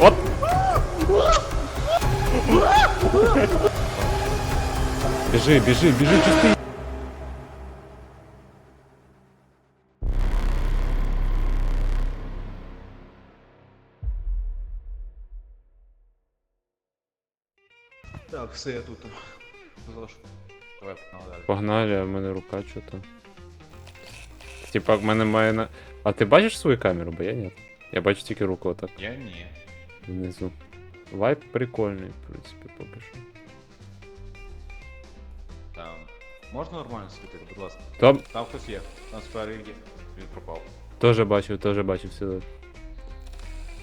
От! Біжи, біжи, біжи, чисти. Так, все, я тут. Залишу. Давай, погнали далі. Погнали, а в мене рука чого-то. Типа, в мене має на. А ти бачиш свою камеру, бо я ні. Я бачу тільки руку отак Я ні. внизу. Вайп прикольний, в принципі, поки що. Там. Можна нормально світити, будь ласка. Там Там хтось є. Там спереді. Він пропав. теж бачив, теж бачив сюди.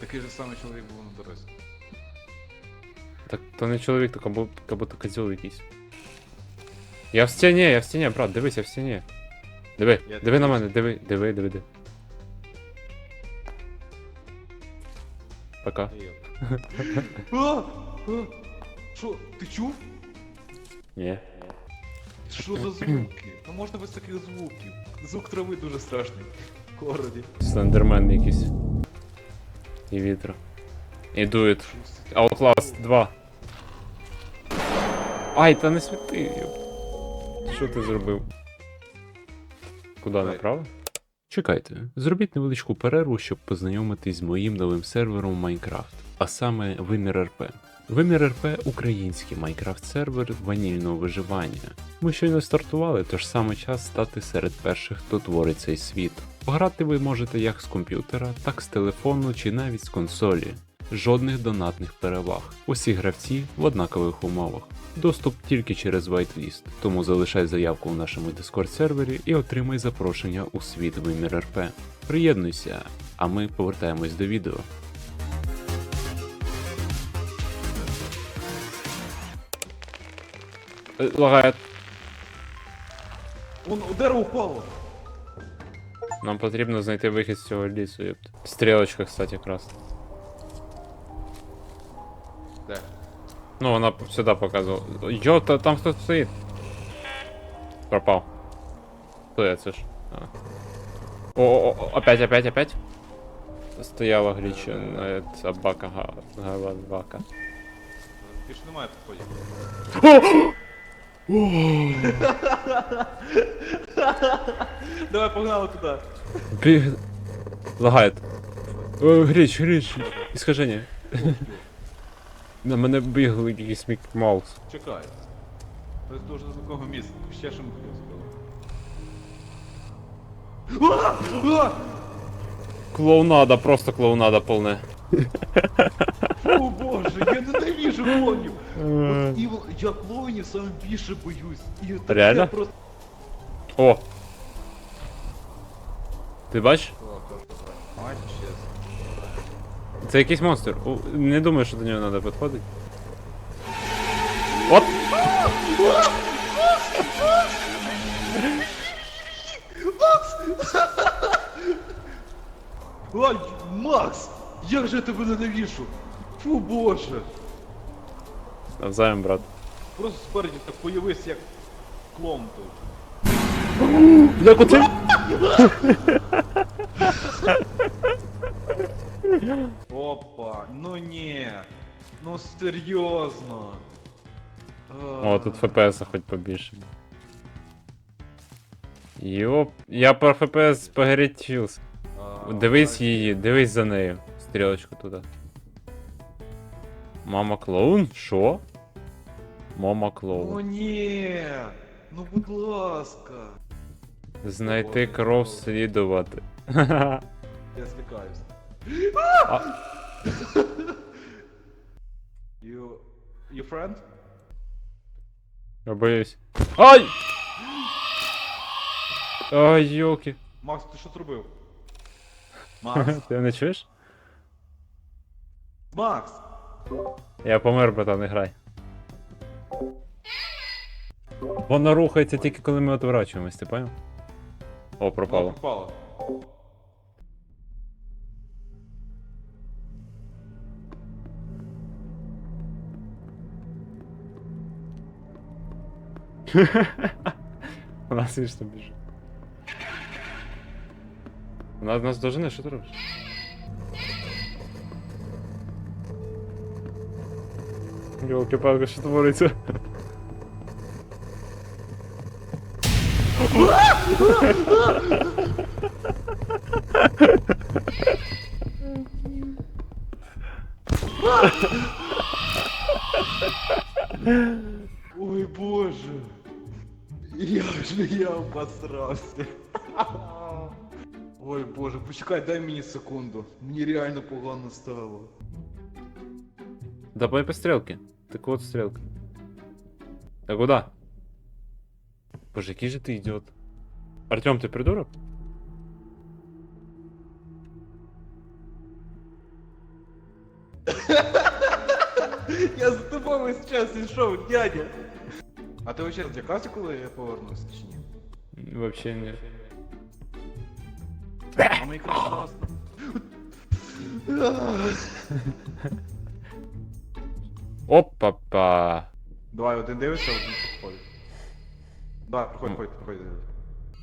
Такий же самий чоловік був на дорозі. Так то не чоловік, то как как будто козел якийсь. Я в стіні, я в стіні, брат, дивись, я в стіні. Диви, Я диви на мене, диви, диви, диви, диви. Пока. А! А! Що, ти чув? Ні. Що за звуки? Ну можна без таких звуків. Звук трави дуже страшний. В городі. Слендермен якийсь. І вітер. І дует. Outlast 2. Ай, та не світи. Що ти зробив? Куди направо? Чекайте, зробіть невеличку перерву, щоб познайомитись з моїм новим сервером Майнкрафт, а саме Вимір РП. Вимір РП український Майнкрафт сервер ванільного виживання. Ми щойно стартували, тож саме час стати серед перших, хто творить цей світ. Пограти ви можете як з комп'ютера, так з телефону чи навіть з консолі. Жодних донатних переваг. Усі гравці в однакових умовах. Доступ тільки через whitelist, тому залишай заявку у нашому Discord сервері і отримай запрошення у світ Вимір РП. Приєднуйся, а ми повертаємось до відео. Лагає. Вон дерево упало. Нам потрібно знайти вихід з цього лісу. Стрілочка, кстати, якраз. Де? Ну, вона п- сюди показувала. Йо, та, там хтось стоїть. Пропав. Хто я це ж? А. О, о, о, опять, опять, опять. Стояла грічена собака, га- галавака. Більше немає підходів. Давай погнали туди. Біг... Лагает. О, гріч, гріч. Іскаження. На мене бігли якийсь Мік Маус. Чекай. Це дуже знакоме місце. Ще що ми хотіли сказати. Клоунада, просто клоунада повне. О боже, я ненавижу клонів. От і я клоунів саме більше боюсь. І таке Реально? Просто... О! Ти бачиш? Мать чесно. Це якийсь монстр. У, Не думаю, що до нього треба підходити. От! Ай, Макс! Як же я тебе ненавижу? Фу боже! Навзаєм, брат. Просто спереді так появився як клоун тут. Як оце? Опа, ну ні. Ну серйозно. О, тут ФПС хоч побільше. Йоп, я про ФПС погорячився. А, Дивись так. її, дивись за нею. Стрілочку туди. Мама клоун? Що? Мама Ну клоун. ні. Ну будь ласка. Знайти кров слідувати. Я злякаюсь. А. You... You friend? Я боюсь. Ай! Ай, йоки. Макс, ти що зробив? Макс? Ти не чуєш? Макс! Я помер, братан, не грай. Вона рухається тільки коли ми отворачуємось, ти поняв? О, пропало. Пропало. У нас видишь, что бежит. У нас, нас должны, что ты робишь? Ёлки палка що твориться? Ой, боже. Я же я обосрався. Ой боже, почекай, дай мені секунду. Мені реально погано стало. Давай по стрелке. Так вот стрелка. Да куда? Боже, який же ты идиот. Артем, ты придурок? Я за тобою весь час йшов, дядя. А ти вообще злякався, коли я повернувся чи ні? Вообще нет. А мені красно. Опа-па. Давай, один дивишся, один проходить. Давай, проходь, проходь, проходь.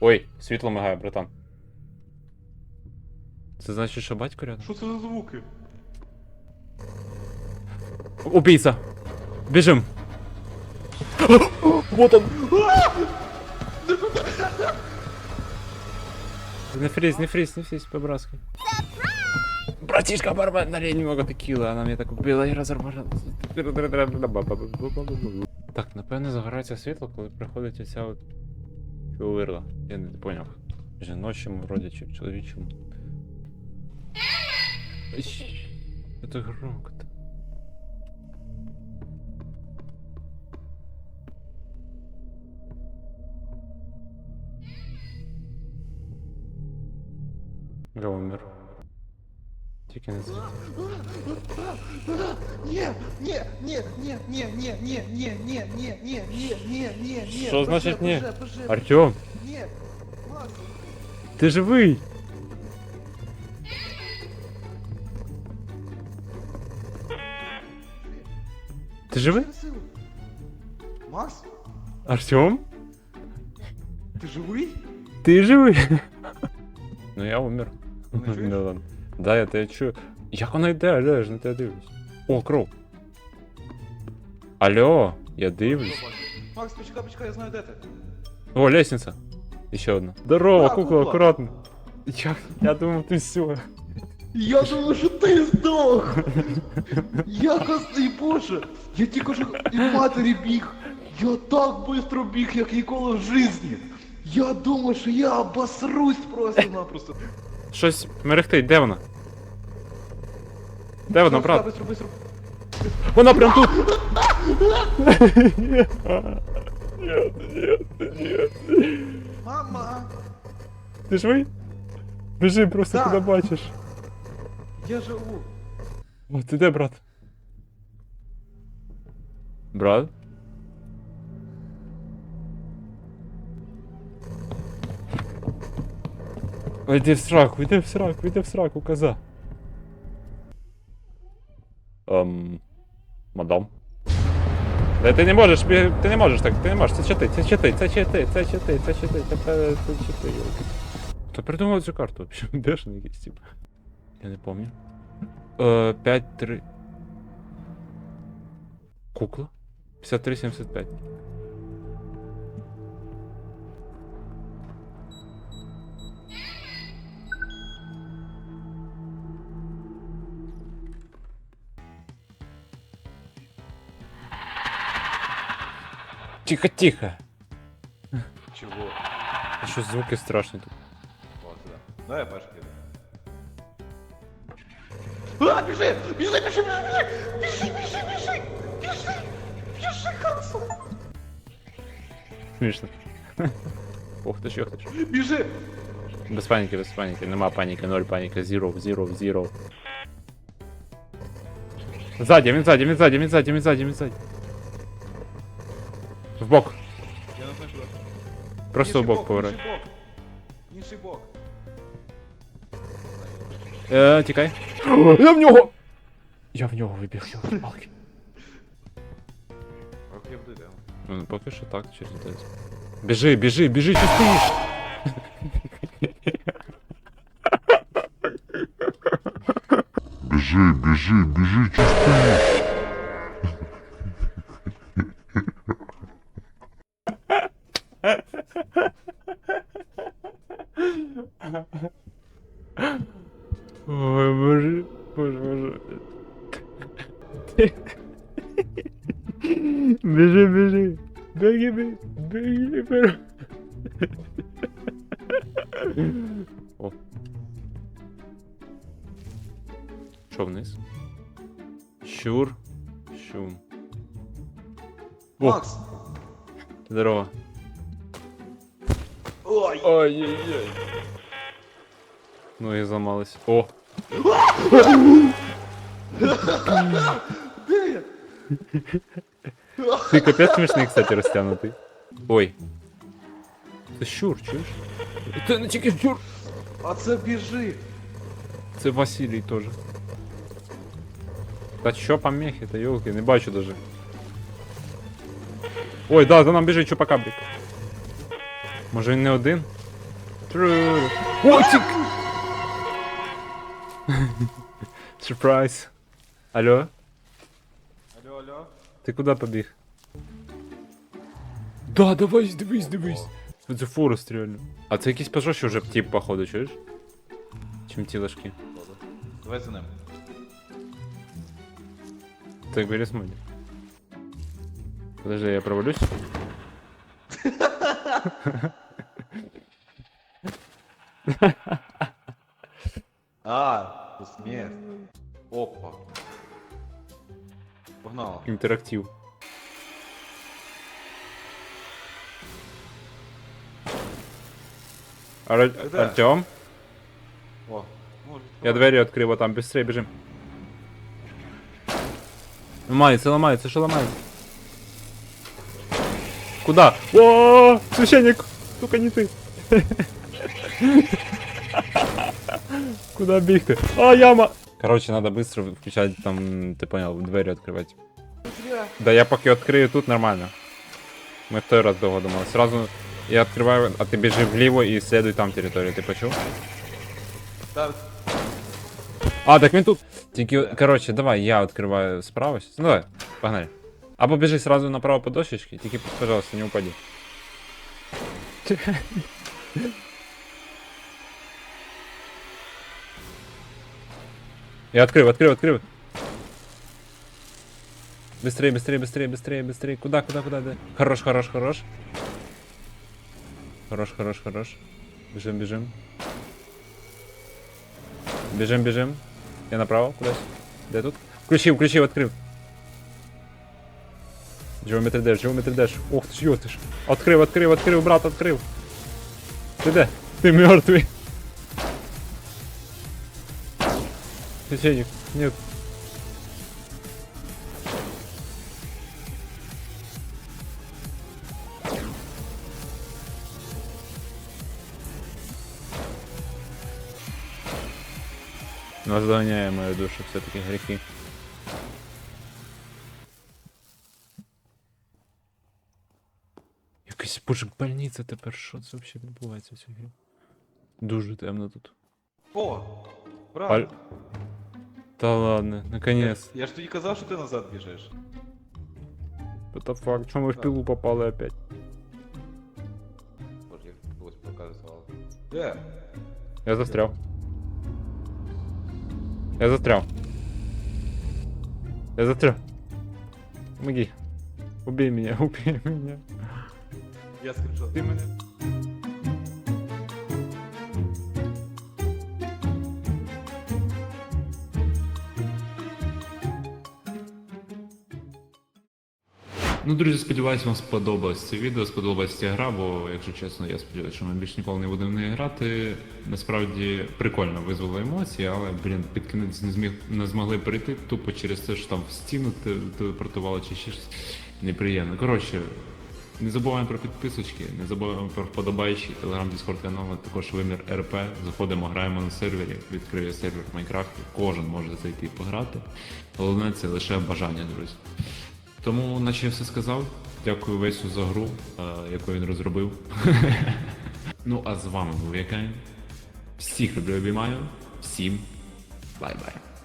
Ой, світло мигає, братан. Це значить, що батько рядом? Що це за звуки? Убийца! Бежим! вот он! Не фриз, не фриз, не фриз, по-братски. Братишка бармен, налей немного текила, она меня так убила и разорвала. Так, напевне загорається світло, коли приходить оця от фіолирла. Я не поняв. Жіночому, вроді, чи чоловічому. Ищ, Это громко-то. Я умер. Тільки не звідти. Ні, ні, ні, ні, ні, ні, ні, ні, ні, ні, ні, ні, ні, ні, ні. Що значить ні? Боже, боже, Артем, Ні, Макс, ти живий! Ти живий? що сила? Макс, Артем? ти живий? Ти живий? Ну я умер. Ти не чуєш? Ну ладно. Да, я тебе чую. Як вона йде, Алло, я ж на тебе дивлюсь. О, кров. Алло, я дивлюсь. Макс, почекай, почекай, я знаю, де ти. О, лестница. Еще одна. Здорово, А, кукла, кукла. аккуратно. Я, я думал, ты все. Я думав, що ти здох! Я косий боже! Я тільки що і матері біг! Я так швидко біг, як ніколи в житті! Я думав, що я обосрусь просто-напросто! Щось мерехтить, де вона? Де вона, брат? Быстро, быстро! Вона прям тут! Нет, нет, нет. Мама! Ти живий? Біжи просто Да. куди бачиш. Я живу! О, ти де, брат? Брат? Йди в сраку, йди в сраку, йди в сраку, коза. Ем... Мадам? Да ти не можеш, бі- ти не можеш так, ти не можеш, це чити, це чити, це чити, це чити, це чити, це це чити, йолки. Хто придумав цю карту вообще? Бешений якийсь тип. Я не помню. Е, 5, 3... Кукла? 53-75. Тихо, тихо. Чего? Еще звуки страшные тут? Вот сюда. Давай, я. А, бежи! Бежи, бежи, бежи, бежи! Бежи, бежи, бежи! Бежи! Бежи, Хансел! Смешно. Ох ты ж, ох ты ж. Бежи! Без паніки, без паніки, нема паніки, ноль паніки, зіро, зіро, зіро. Ззаді, він ззаді, він ззаді, він ззаді, він ззаді, він ззаді. Вбок. Я. Просто в бок поворот. Інший бок. Е, э, тікай. Я в него. Я в него вибіг, його палки. Ну, поки що так, через десь. бежи, бежи, біжи, що стоїш? бежи, біжи, біжи, чи? Ой, боже, боже, боже. Біжи. Беги, беги, беги, беги. О. Що вниз? Щур. Щум. О, Макс! здорово. Ой! Ой-ой-ой. Ноги зламались. О! Де я? Ти капець смішний, кстати, розтягнутий. Ой. Це щур, чуєш? Це не тільки щур. А це біжи! Це Василій теж. Та що помехи, та йолки, не бачу даже. Ой, да, за нам біжить чупакабрик. Може він не один? Тру. О, тік! Сюрприз. Алло? Алло, алло. Ти куди побіг? Да, давай, дивись, дивись. Це Форест реально. А це якийсь пожорстче вже тип, походу, чуєш? Чим ті лашки. Давай за ним. Так, бери смоли. Подожди, я провалюсь? А, тут смерть. Опа. Погнала. Интерактив. Ар... де? Артем? О, може. Я двері відкрив, а там быстрее біжим. Ламається, ламається, що ламається? Куда? О, священник! Сука, не ти. Куда бігти? А, яма! Короче, надо быстро включать там, ты понял, двері відкривати. Зря. Да я поки відкрию тут нормально. Ми в той раз довго думали. Сразу я відкриваю, а ти біжи вліво і слідуй там територію, ти почув? Так. А, так він тут. Тільки, короче, давай, я відкриваю справа. щас. Ну давай, погнали. Або біжи сразу направо по дощечке, тільки, пожалуйста, не упади. Я открыл, открыл, открыл. Быстрее, быстрее, быстрее, быстрее, быстрее. Куда, куда, куда, да? Хорош, хорош, хорош. Хорош, хорош, хорош. Бежим, бежим. Бежим, бежим. Я направо, кудись. Де тут? Включив, включив, відкрив. Geometry Dash, Geometry Dash. Ох ти ж, йо ти ж. Открив, открив, открив, брат, открив. Ти де? Ти мертвий. Священник, нет. Наздоганяє мою душу все-таки гріхи. Якась боже больниця тепер, що це взагалі відбувається в цій грі? Дуже темно тут. О! Брат. Аль... Та ладно, наконец. Я ж тобі казав, що ти назад біжиш. What the fuck, чому ми в пилу попали опять? Боже, як когось показувало. Де? Я застрял. Я застрял. Я застрял. Помоги. Убей меня, убей меня. Я скріншот. Ты меня. Ну, друзі, сподіваюся, вам сподобалось це відео, сподобалась ця гра, бо, якщо чесно, я сподіваюся, що ми більш ніколи не будемо в неї грати. Насправді прикольно визвало емоції, але, блін, під кінець не, зміг, не змогли перейти тупо через те, що там в стіну телепортували чи ще щось неприємно. Коротше, не забуваємо про підписочки, не забуваємо про вподобайки, телеграм, дискорд канал, також вимір РП. Заходимо, граємо на сервері, відкриє сервер в Майнкрафті. Кожен може зайти і пограти. Головне це лише бажання, друзі. Тому, наче я все сказав. Дякую Весю за гру, е, яку він розробив. ну а з вами був Якайн. Всіх люблю обіймаю. Всім бай-бай.